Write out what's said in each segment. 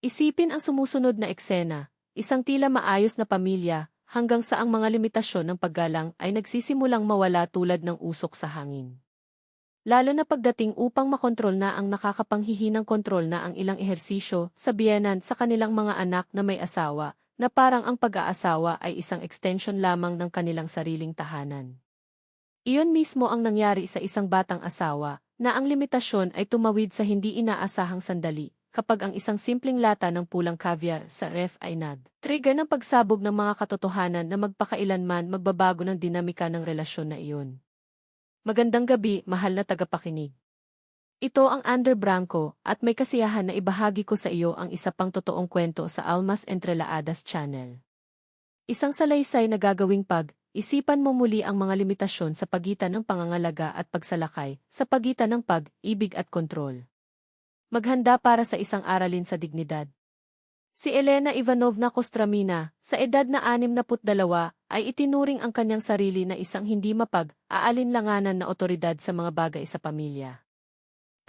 Isipin ang sumusunod na eksena, isang tila maayos na pamilya, hanggang sa ang mga limitasyon ng paggalang ay nagsisimulang mawala tulad ng usok sa hangin. Lalo na pagdating upang makontrol na ang nakakapanghihinang kontrol na ang ilang ehersisyo sa biyenan sa kanilang mga anak na may asawa, na parang ang pag-aasawa ay isang extension lamang ng kanilang sariling tahanan. Iyon mismo ang nangyari sa isang batang asawa, na ang limitasyon ay tumawid sa hindi inaasahang sandali, kapag ang isang simpleng lata ng pulang caviar sa ref ay nag. Trigger ng pagsabog ng mga katotohanan na magpakailanman magbabago ng dinamika ng relasyon na iyon. Magandang gabi, mahal na tagapakinig. Ito ang Ander Branco at may kasiyahan na ibahagi ko sa iyo ang isa pang totoong kwento sa Almas Entrelaadas Channel. Isang salaysay na gagawing pag, isipan mo muli ang mga limitasyon sa pagitan ng pangangalaga at pagsalakay, sa pagitan ng pag, ibig at kontrol. Maghanda para sa isang aralin sa dignidad. Si Elena Ivanovna Kostramina, sa edad na 62, ay itinuring ang kanyang sarili na isang hindi mapag-aalinlanganan na otoridad sa mga bagay sa pamilya.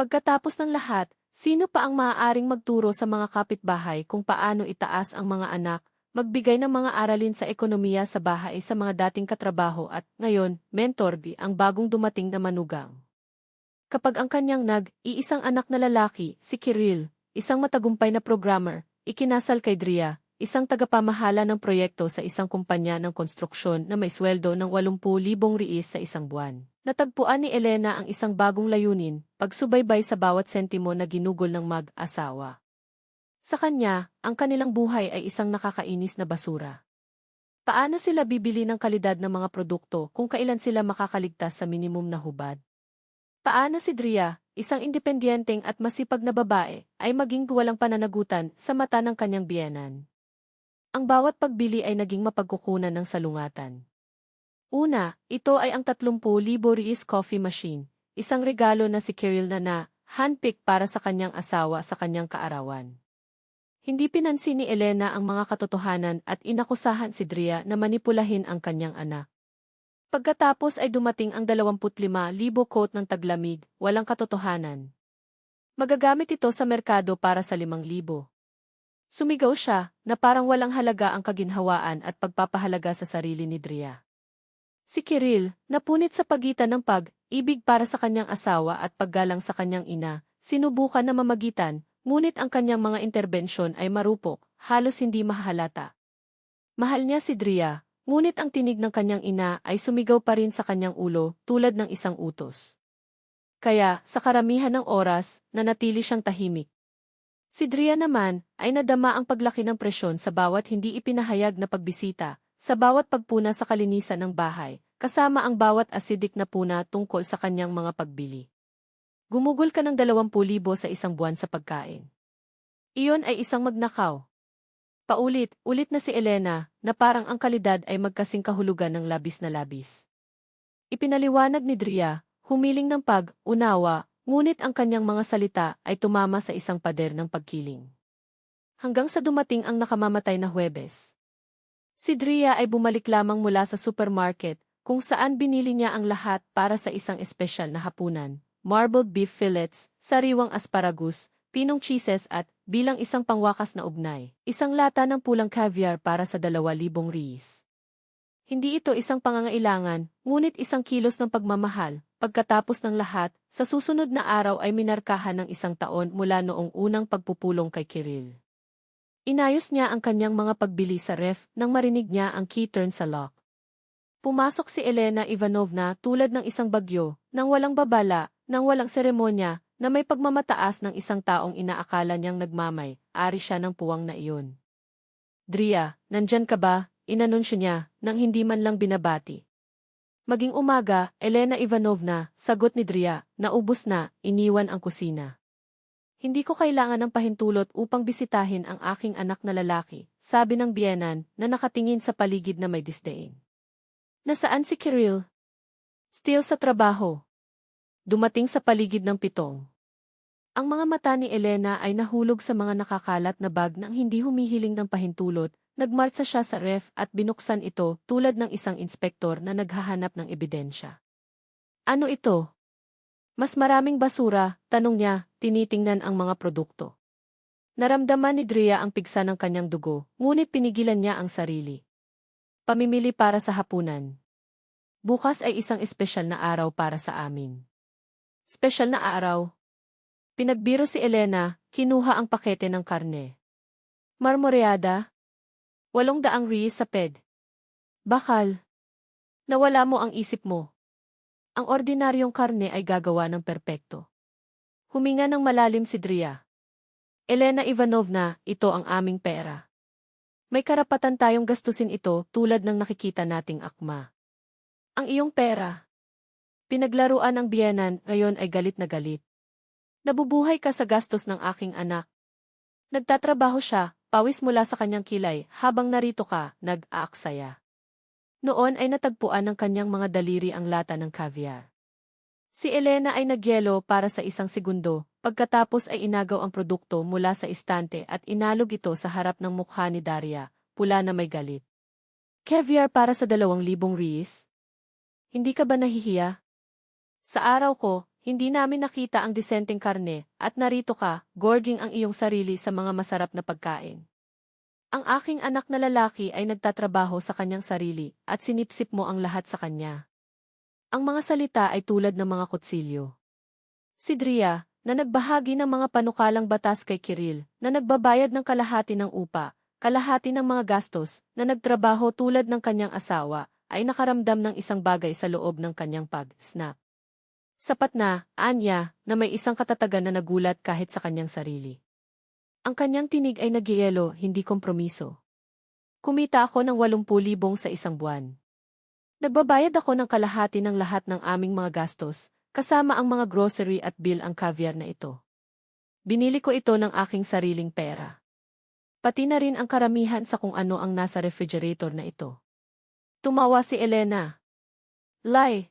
Pagkatapos ng lahat, sino pa ang maaaring magturo sa mga kapitbahay kung paano itaas ang mga anak, magbigay ng mga aralin sa ekonomiya sa bahay sa mga dating katrabaho at, ngayon, mentor B ang bagong dumating na manugang. Kapag ang kanyang nag-iisang anak na lalaki, si Kirill, isang matagumpay na programmer, ikinasal kay Dria, isang tagapamahala ng proyekto sa isang kumpanya ng konstruksyon na may sweldo ng 80,000 riis sa isang buwan. Natagpuan ni Elena ang isang bagong layunin, pagsubaybay sa bawat sentimo na ginugol ng mag-asawa. Sa kanya, ang kanilang buhay ay isang nakakainis na basura. Paano sila bibili ng kalidad ng mga produkto kung kailan sila makakaligtas sa minimum na hubad? Paano si Dria, isang independenteng at masipag na babae, ay maging walang pananagutan sa mata ng kanyang biyenan? Ang bawat pagbili ay naging mapagkukunan ng salungatan. Una, ito ay ang 30,000 Reis coffee machine, isang regalo na si Kirill na na, handpick para sa kanyang asawa sa kanyang kaarawan. Hindi pinansin ni Elena ang mga katotohanan at inakusahan si Dria na manipulahin ang kanyang anak. Pagkatapos ay dumating ang 25,000 coat ng taglamig, walang katotohanan. Magagamit ito sa merkado para sa 5,000. Sumigaw siya, na parang walang halaga ang kaginhawaan at pagpapahalaga sa sarili ni Dria. Si Kirill, napunit sa pagitan ng pag-ibig para sa kanyang asawa at paggalang sa kanyang ina, sinubukan na mamagitan, ngunit ang kanyang mga interbensyon ay marupok, halos hindi mahahalata. Mahal niya si Dria, ngunit ang tinig ng kanyang ina ay sumigaw pa rin sa kanyang ulo, tulad ng isang utos. Kaya, sa karamihan ng oras, nanatili siyang tahimik. Si Dria naman, ay nadama ang paglaki ng presyon sa bawat hindi ipinahayag na pagbisita, sa bawat pagpuna sa kalinisan ng bahay, kasama ang bawat acidic na puna tungkol sa kanyang mga pagbili. Gumugol ka ng 20,000 sa isang buwan sa pagkain. Iyon ay isang magnakaw. Paulit, ulit na si Elena, na parang ang kalidad ay magkasing kahulugan ng labis na labis. Ipinaliwanag ni Dria, humiling ng pag-unawa, ngunit ang kanyang mga salita ay tumama sa isang pader ng pagkiling. Hanggang sa dumating ang nakamamatay na Huwebes. Si Dria ay bumalik lamang mula sa supermarket, kung saan binili niya ang lahat para sa isang espesyal na hapunan, marbled beef fillets, sariwang asparagus, pinong cheeses at, bilang isang pangwakas na ugnay, isang lata ng pulang caviar para sa 2,000 riis. Hindi ito isang pangangailangan, ngunit isang kilos ng pagmamahal. Pagkatapos ng lahat, sa susunod na araw ay minarkahan ng isang taon mula noong unang pagpupulong kay Kirill. Inayos niya ang kanyang mga pagbili sa ref nang marinig niya ang key turn sa lock. Pumasok si Elena Ivanovna tulad ng isang bagyo, nang walang babala, nang walang seremonya, na may pagmamataas ng isang taong inaakala niyang nagmamay, ari siya ng puwang na iyon. Dria, nandyan ka ba? Inanunsyo niya, nang hindi man lang binabati. Maging umaga, Elena Ivanovna, sagot ni Dria, naubos na, iniwan ang kusina. Hindi ko kailangan ng pahintulot upang bisitahin ang aking anak na lalaki, sabi ng biyenan na nakatingin sa paligid na may disdain. Nasaan si Kirill? Still sa trabaho. Dumating sa paligid ng pitong. Ang mga mata ni Elena ay nahulog sa mga nakakalat na bag nang hindi humihiling ng pahintulot, nagmartsa siya sa ref at binuksan ito tulad ng isang inspektor na naghahanap ng ebidensya. Ano ito? Mas maraming basura, tanong niya, tinitingnan ang mga produkto. Naramdaman ni Drea ang pigsa ng kanyang dugo, ngunit pinigilan niya ang sarili. Pamimili para sa hapunan. Bukas ay isang espesyal na araw para sa amin. Espesyal na araw? Pinagbiro si Elena, kinuha ang pakete ng karne. Marmoreada? Walong daang riis sa ped. Bakal. Nawala mo ang isip mo. Ang ordinaryong karne ay gagawa ng perpekto. Huminga ng malalim si Dria. Elena Ivanovna, ito ang aming pera. May karapatan tayong gastusin ito tulad ng nakikita nating akma. Ang iyong pera. Pinaglaruan ang biyenan, ngayon ay galit na galit. Nabubuhay ka sa gastos ng aking anak. Nagtatrabaho siya, pawis mula sa kanyang kilay, habang narito ka, nag-aaksaya. Noon ay natagpuan ng kanyang mga daliri ang lata ng caviar. Si Elena ay nagyelo para sa isang segundo, pagkatapos ay inagaw ang produkto mula sa istante at inalog ito sa harap ng mukha ni Daria, pula na may galit. Caviar para sa dalawang libong riis? Hindi ka ba nahihiya? Sa araw ko, hindi namin nakita ang disenteng karne, at narito ka, gorging ang iyong sarili sa mga masarap na pagkain. Ang aking anak na lalaki ay nagtatrabaho sa kanyang sarili, at sinipsip mo ang lahat sa kanya. Ang mga salita ay tulad ng mga kutsilyo. Si Dria, na nagbahagi ng mga panukalang batas kay Kiril, na nagbabayad ng kalahati ng upa, kalahati ng mga gastos, na nagtrabaho tulad ng kanyang asawa, ay nakaramdam ng isang bagay sa loob ng kanyang pag-snap. Sapat na, anya, na may isang katatagan na nagulat kahit sa kanyang sarili. Ang kanyang tinig ay nagyelo, hindi kompromiso. Kumita ako ng 80,000 sa isang buwan. Nagbabayad ako ng kalahati ng lahat ng aming mga gastos, kasama ang mga grocery at bill ang caviar na ito. Binili ko ito ng aking sariling pera. Pati na rin ang karamihan sa kung ano ang nasa refrigerator na ito. Tumawa si Elena. Lai.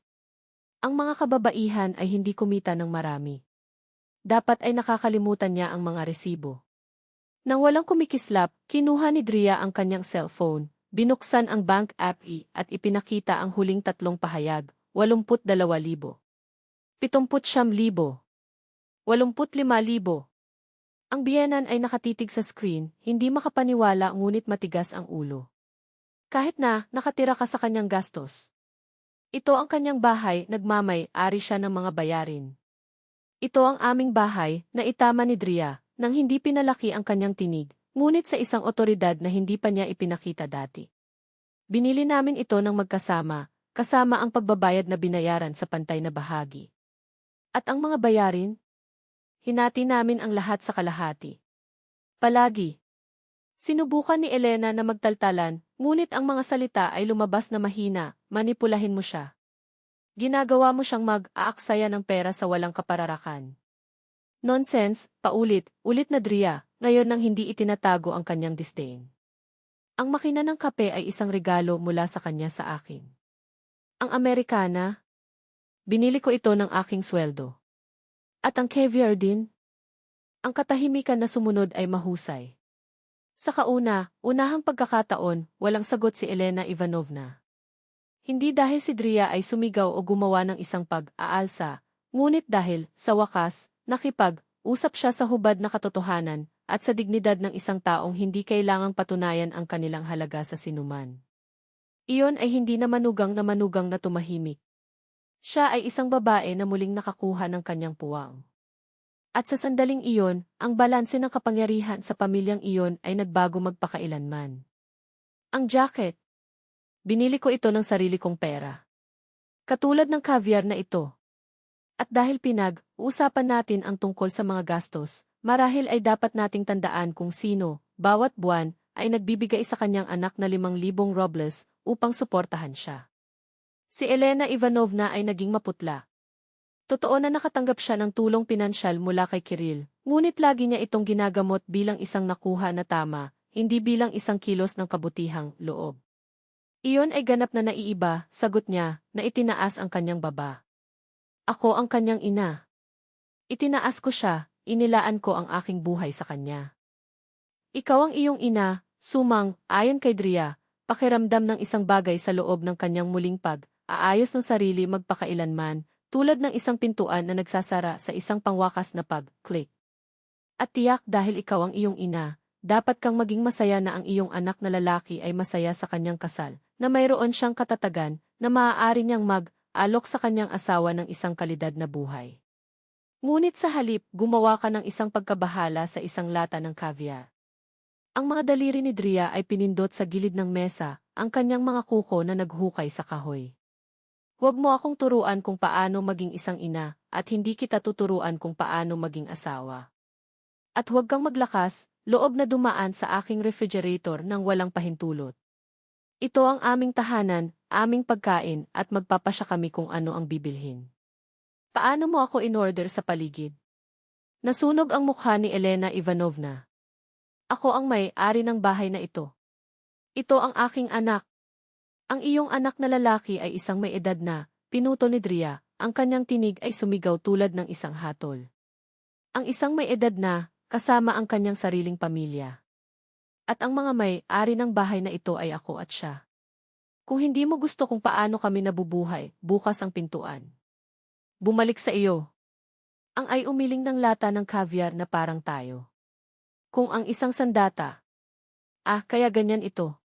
Ang mga kababaihan ay hindi kumita ng marami. Dapat ay nakakalimutan niya ang mga resibo. Nang walang kumikislap, kinuha ni Dria ang kanyang cellphone, Binuksan ang bank app i at ipinakita ang huling tatlong pahayag, 82,000. 79,000. 85,000. Ang biyenan ay nakatitig sa screen, hindi makapaniwala ngunit matigas ang ulo. Kahit na, nakatira ka sa kanyang gastos. Ito ang kanyang bahay, nagmamay-ari siya ng mga bayarin. Ito ang aming bahay, na itama ni Dria, nang hindi pinalaki ang kanyang tinig, Ngunit sa isang otoridad na hindi pa niya ipinakita dati. Binili namin ito ng magkasama, kasama ang pagbabayad na binayaran sa pantay na bahagi. At ang mga bayarin? Hinati namin ang lahat sa kalahati. Palagi. Sinubukan ni Elena na magtaltalan, ngunit ang mga salita ay lumabas na mahina, manipulahin mo siya. Ginagawa mo siyang mag-aaksaya ng pera sa walang kapararakan. Nonsense, paulit, ulit na Dria, ngayon nang hindi itinatago ang kanyang disdain. Ang makina ng kape ay isang regalo mula sa kanya sa akin. Ang Amerikana, binili ko ito ng aking sweldo. At ang caviar din. Ang katahimikan na sumunod ay mahusay. Sa kauna, unahang pagkakataon, walang sagot si Elena Ivanovna. Hindi dahil si Dria ay sumigaw o gumawa ng isang pag-aalsa, ngunit dahil, sa wakas, nakipag-usap siya sa hubad na katotohanan, at sa dignidad ng isang taong hindi kailangang patunayan ang kanilang halaga sa sinuman. Iyon ay hindi na manugang na manugang na tumahimik. Siya ay isang babae na muling nakakuha ng kanyang puwang. At sa sandaling iyon, ang balanse ng kapangyarihan sa pamilyang iyon ay nagbago magpakailanman. Ang jacket. Binili ko ito ng sarili kong pera. Katulad ng caviar na ito. At dahil pinag, uusapan natin ang tungkol sa mga gastos, Marahil ay dapat nating tandaan kung sino, bawat buwan, ay nagbibigay sa kanyang anak na limang libong robles upang suportahan siya. Si Elena Ivanovna ay naging maputla. Totoo na nakatanggap siya ng tulong pinansyal mula kay Kiril, ngunit lagi niya itong ginagamot bilang isang nakuha na tama, hindi bilang isang kilos ng kabutihang loob. Iyon ay ganap na naiiba, sagot niya, na itinaas ang kanyang baba. Ako ang kanyang ina. Itinaas ko siya, inilaan ko ang aking buhay sa kanya. Ikaw ang iyong ina, sumang, ayon kay Dria, pakiramdam ng isang bagay sa loob ng kanyang muling pag, aayos ng sarili magpakailanman, tulad ng isang pintuan na nagsasara sa isang pangwakas na pag-click. At tiyak dahil ikaw ang iyong ina, dapat kang maging masaya na ang iyong anak na lalaki ay masaya sa kanyang kasal, na mayroon siyang katatagan, na maaari niyang mag-alok sa kanyang asawa ng isang kalidad na buhay. Ngunit sa halip, gumawa ka ng isang pagkabahala sa isang lata ng caviar. Ang mga daliri ni Dria ay pinindot sa gilid ng mesa, ang kanyang mga kuko na naghukay sa kahoy. Huwag mo akong turuan kung paano maging isang ina, at hindi kita tuturuan kung paano maging asawa. At huwag kang maglakas, loob na dumaan sa aking refrigerator nang walang pahintulot. Ito ang aming tahanan, aming pagkain, at magpapasya kami kung ano ang bibilhin. Paano mo ako in-order sa paligid? Nasunog ang mukha ni Elena Ivanovna. Ako ang may-ari ng bahay na ito. Ito ang aking anak, ang iyong anak na lalaki ay isang may edad na, pinuto ni Dria, ang kanyang tinig ay sumigaw tulad ng isang hatol. Ang isang may edad na, kasama ang kanyang sariling pamilya. At ang mga may-ari ng bahay na ito ay ako at siya. Kung hindi mo gusto kung paano kami nabubuhay, bukas ang pintuan. Bumalik sa iyo. Ang ay umiling ng lata ng caviar na parang tayo. Kung ang isang sandata. Ah, kaya ganyan ito.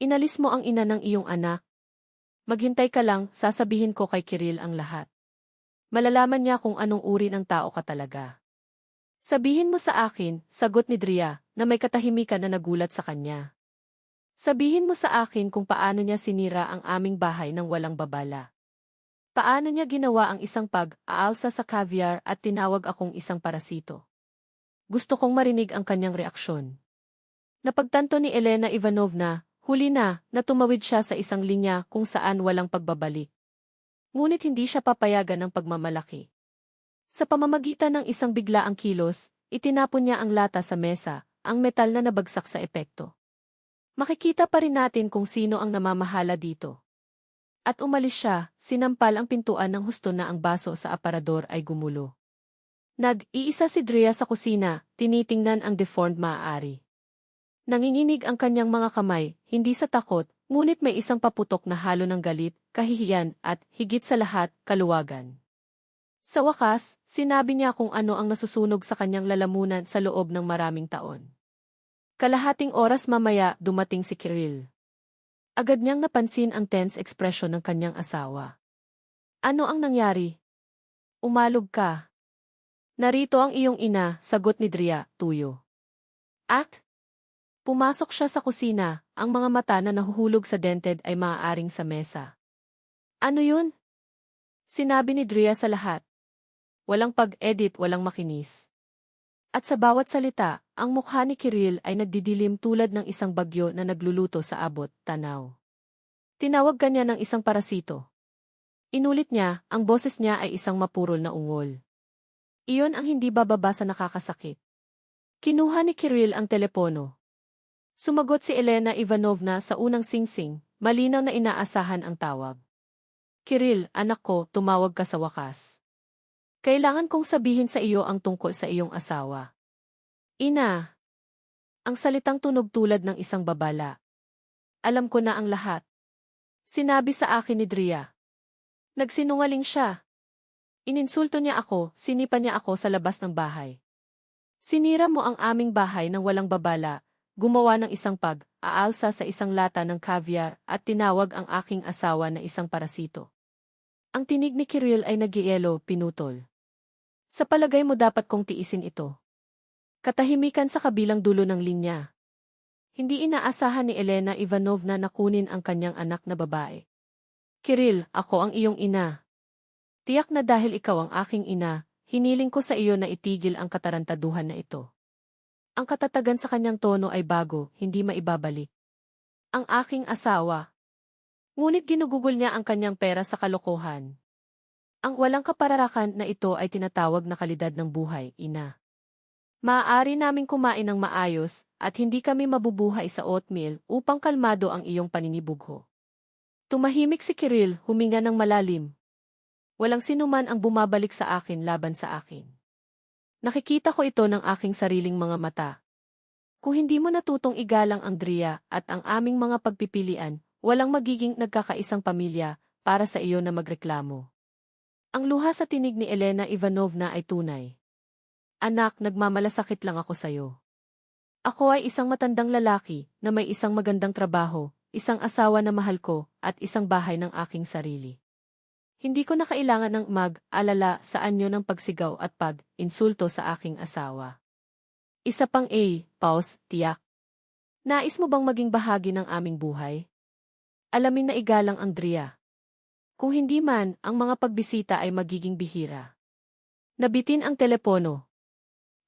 Inalis mo ang ina ng iyong anak. Maghintay ka lang, sasabihin ko kay Kiril ang lahat. Malalaman niya kung anong uri ng tao ka talaga. Sabihin mo sa akin, sagot ni Dria, na may katahimikan na nagulat sa kanya. Sabihin mo sa akin kung paano niya sinira ang aming bahay ng walang babala. Paano niya ginawa ang isang pag-aalsa sa caviar at tinawag akong isang parasito. Gusto kong marinig ang kanyang reaksyon. Napagtanto ni Elena Ivanovna, Huli na, na siya sa isang linya kung saan walang pagbabalik. Ngunit hindi siya papayagan ng pagmamalaki. Sa pamamagitan ng isang biglaang kilos, itinapon niya ang lata sa mesa, ang metal na nabagsak sa epekto. Makikita pa rin natin kung sino ang namamahala dito. At umalis siya, sinampal ang pintuan ng husto na ang baso sa aparador ay gumulo. Nag-iisa si Drea sa kusina, tinitingnan ang deformed maaari. Nanginginig ang kanyang mga kamay, hindi sa takot, ngunit may isang paputok na halo ng galit, kahihiyan, at, higit sa lahat, kaluwagan. Sa wakas, sinabi niya kung ano ang nasusunog sa kanyang lalamunan sa loob ng maraming taon. Kalahating oras mamaya, dumating si Kirill. Agad niyang napansin ang tense expression ng kanyang asawa. Ano ang nangyari? Umalog ka. Narito ang iyong ina, sagot ni Dria, tuyo. At, Pumasok siya sa kusina, ang mga mata na nahuhulog sa dented ay maaaring sa mesa. Ano yun? Sinabi ni Drea sa lahat. Walang pag-edit, walang makinis. At sa bawat salita, ang mukha ni Kirill ay nagdidilim tulad ng isang bagyo na nagluluto sa abot, tanaw. Tinawag kanya ng isang parasito. Inulit niya, ang boses niya ay isang mapurol na ungol. Iyon ang hindi bababa sa nakakasakit. Kinuha ni Kirill ang telepono, Sumagot si Elena Ivanovna sa unang singsing, malinaw na inaasahan ang tawag. Kiril, anak ko, tumawag ka sa wakas. Kailangan kong sabihin sa iyo ang tungkol sa iyong asawa. Ina! Ang salitang tunog tulad ng isang babala. Alam ko na ang lahat. Sinabi sa akin ni Dria. Nagsinungaling siya. Ininsulto niya ako, sinipa niya ako sa labas ng bahay. Sinira mo ang aming bahay ng walang babala, gumawa ng isang pag-aalsa sa isang lata ng caviar at tinawag ang aking asawa na isang parasito. Ang tinig ni Kirill ay nagyelo, pinutol. Sa palagay mo dapat kong tiisin ito. Katahimikan sa kabilang dulo ng linya. Hindi inaasahan ni Elena Ivanovna na kunin ang kanyang anak na babae. Kirill, ako ang iyong ina. Tiyak na dahil ikaw ang aking ina, hiniling ko sa iyo na itigil ang katarantaduhan na ito. Ang katatagan sa kanyang tono ay bago, hindi maibabalik. Ang aking asawa. Ngunit ginugugol niya ang kanyang pera sa kalokohan. Ang walang kapararakan na ito ay tinatawag na kalidad ng buhay, ina. Maaari naming kumain ng maayos at hindi kami mabubuhay sa oatmeal upang kalmado ang iyong paninibugho. Tumahimik si Kirill, huminga ng malalim. Walang sinuman ang bumabalik sa akin laban sa akin. Nakikita ko ito ng aking sariling mga mata. Kung hindi mo natutong igalang ang Dria at ang aming mga pagpipilian, walang magiging nagkakaisang pamilya para sa iyo na magreklamo. Ang luha sa tinig ni Elena Ivanovna ay tunay. Anak, nagmamalasakit lang ako sa'yo. Ako ay isang matandang lalaki na may isang magandang trabaho, isang asawa na mahal ko, at isang bahay ng aking sarili. Hindi ko na kailangan ng mag-alala sa anyo ng pagsigaw at pag-insulto sa aking asawa. Isa pang A, pause, tiyak. Nais mo bang maging bahagi ng aming buhay? Alamin na igalang ang Dria. Kung hindi man, ang mga pagbisita ay magiging bihira. Nabitin ang telepono.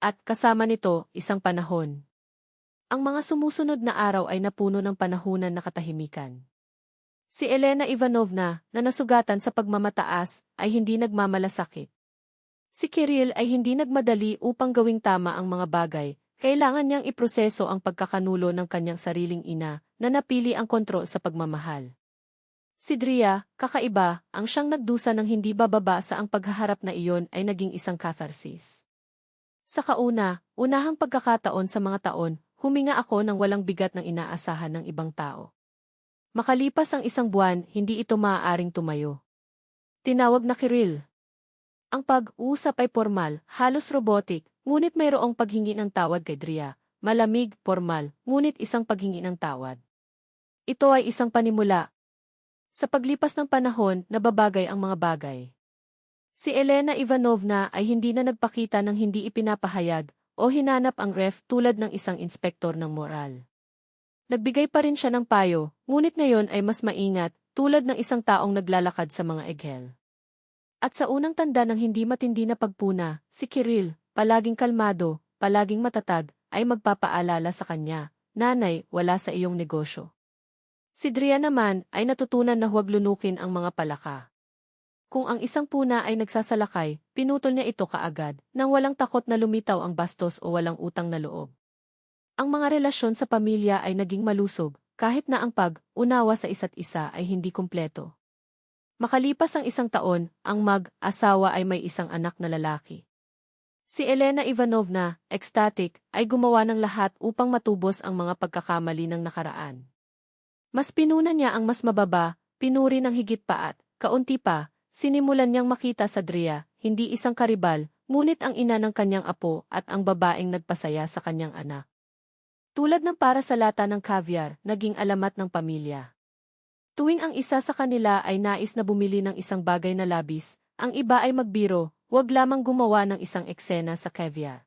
At kasama nito, isang panahon. Ang mga sumusunod na araw ay napuno ng panahunan na katahimikan. Si Elena Ivanovna, na nasugatan sa pagmamataas, ay hindi nagmamalasakit. Si Kirill ay hindi nagmadali upang gawing tama ang mga bagay, kailangan niyang iproseso ang pagkakanulo ng kanyang sariling ina na napili ang kontrol sa pagmamahal. Si Dria, kakaiba, ang siyang nagdusa ng hindi bababa sa ang paghaharap na iyon ay naging isang catharsis. Sa kauna, unahang pagkakataon sa mga taon, huminga ako ng walang bigat ng inaasahan ng ibang tao. Makalipas ang isang buwan, hindi ito maaaring tumayo. Tinawag na Kirill. Ang pag-uusap ay formal, halos robotic, ngunit mayroong paghingi ng tawad kay Dria. Malamig, formal, ngunit isang paghingi ng tawad. Ito ay isang panimula. Sa paglipas ng panahon, nababagay ang mga bagay. Si Elena Ivanovna ay hindi na nagpakita ng hindi ipinapahayag o hinanap ang ref tulad ng isang inspektor ng moral. Nagbigay pa rin siya ng payo, ngunit ngayon ay mas maingat, tulad ng isang taong naglalakad sa mga eghel. At sa unang tanda ng hindi matindi na pagpuna, si Kirill, palaging kalmado, palaging matatag, ay magpapaalala sa kanya, Nanay, wala sa iyong negosyo. Si Dria naman ay natutunan na huwag lunukin ang mga palaka. Kung ang isang puna ay nagsasalakay, pinutol niya ito kaagad, nang walang takot na lumitaw ang bastos o walang utang na loob. Ang mga relasyon sa pamilya ay naging malusog, kahit na ang pag-unawa sa isa't isa ay hindi kumpleto. Makalipas ang isang taon, ang mag-asawa ay may isang anak na lalaki. Si Elena Ivanovna, ecstatic, ay gumawa ng lahat upang matubos ang mga pagkakamali ng nakaraan. Mas pinuna niya ang mas mababa, pinuri ng higit pa at, kaunti pa, sinimulan niyang makita sa Dria, hindi isang karibal, ngunit ang ina ng kanyang apo at ang babaeng nagpasaya sa kanyang anak. Tulad ng para sa lata ng caviar, naging alamat ng pamilya. Tuwing ang isa sa kanila ay nais na bumili ng isang bagay na labis, ang iba ay magbiro, huwag lamang gumawa ng isang eksena sa caviar.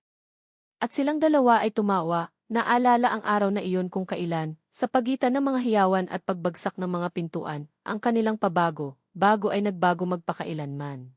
At silang dalawa ay tumawa, naalala ang araw na iyon kung kailan, sa pagitan ng mga hiyawan at pagbagsak ng mga pintuan, ang kanilang pabago, bago ay nagbago magpakailanman.